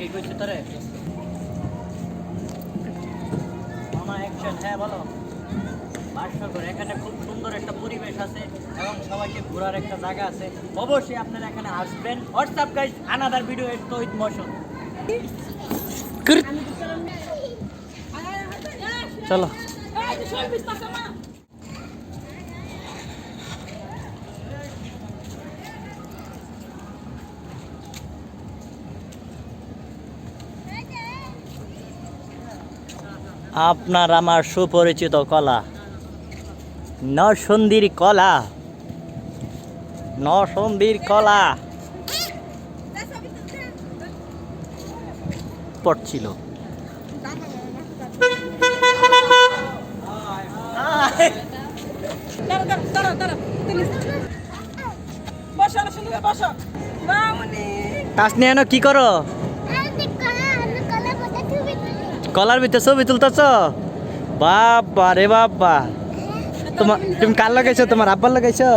আগে কইছি তোরে মামা অ্যাকশন হ্যাঁ বলো ভাস্কর এখানে খুব সুন্দর একটা পরিবেশ আছে এবং সবাইকে ঘোরার একটা জায়গা আছে অবশ্যই আপনারা এখানে আসবেন WhatsApp guys another video motion চলো আপনার আমার সুপরিচিত কলা। নসন্দির কলা। নসন্দির কলা। পড়ছিল। দাঁড়া দাঁড়া দাঁড়া দাঁড়া তুমি বসো না সুন্দর করে বসো মামনি কাজ নিয়ে এনো কি করো কলার ভিতরে ছবি তুলতেছ? বাবা রে বাবা। তোমার তুমি কার লাগাইছো? তোমার আব্বার লাগাইছো।